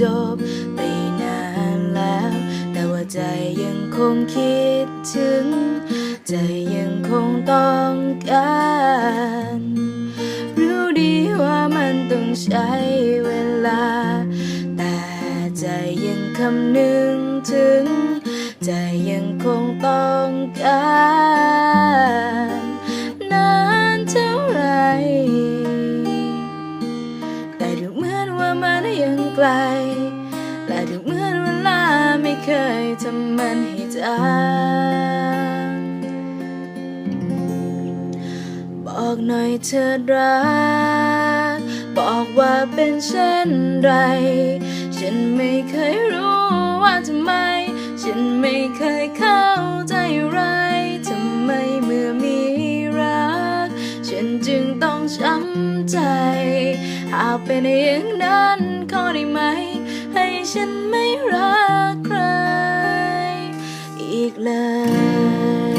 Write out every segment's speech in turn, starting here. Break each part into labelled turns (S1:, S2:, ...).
S1: จบไปนานแล้ว แต่ว่าใจยังคงคิดถึง ใจยังคงต้องการรู้ดีว่ามันต้องใช้เวลา แต่ใจยังคำนึงถึง ใจยังคงต้องการ และดูเหมือนเวลาไม่เคยทำมันให้จางบอกหน่อยเธอรัก บอกว่าเป็นเช่นไร ฉันไม่เคยรู้ว่าทำไม ฉันไม่เคยเข้าใจไรทำไมเมื่อมีรัก ฉันจึงต้องช้ำใจ หากเป็นอย่างนั้นขอได้ไหม ฉันไม่รักใคร อีกเลย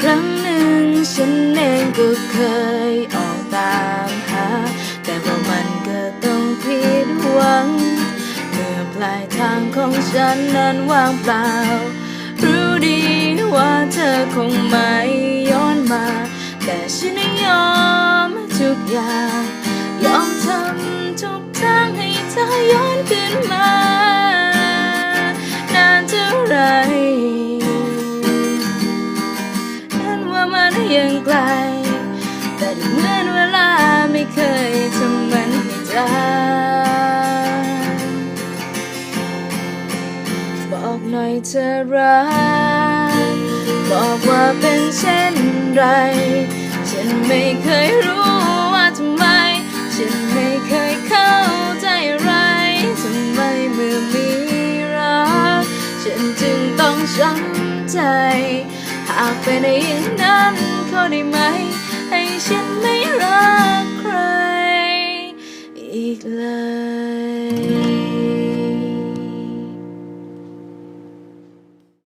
S1: ครั้งหนึ่งฉันเองก็เคยออกตามหา แต่ว่ามันก็ต้องผิดหวัง เมื่อปลายทางของฉันนั้นว่างเปล่า ยอมทุกอย่าง ยอมทำทุกทางให้เธอย้อนขึ้นมา นานเท่าไรนั้นว่ามันยังไกล แต่เหมือนเวลาไม่เคยทำมันให้จางบอกหน่อยเธอรักบอกว่าเป็นเช่นไร ฉันไม่เคยรู้ว่าทำไม ฉันไม่เคยเข้าใจอะไรทำไมเมื่อมีรัก ฉันจึงต้องช้ำใจ หากเป็นอย่างนั้นเขอได้ไหม ให้ฉันไม่รักใครอีกเลย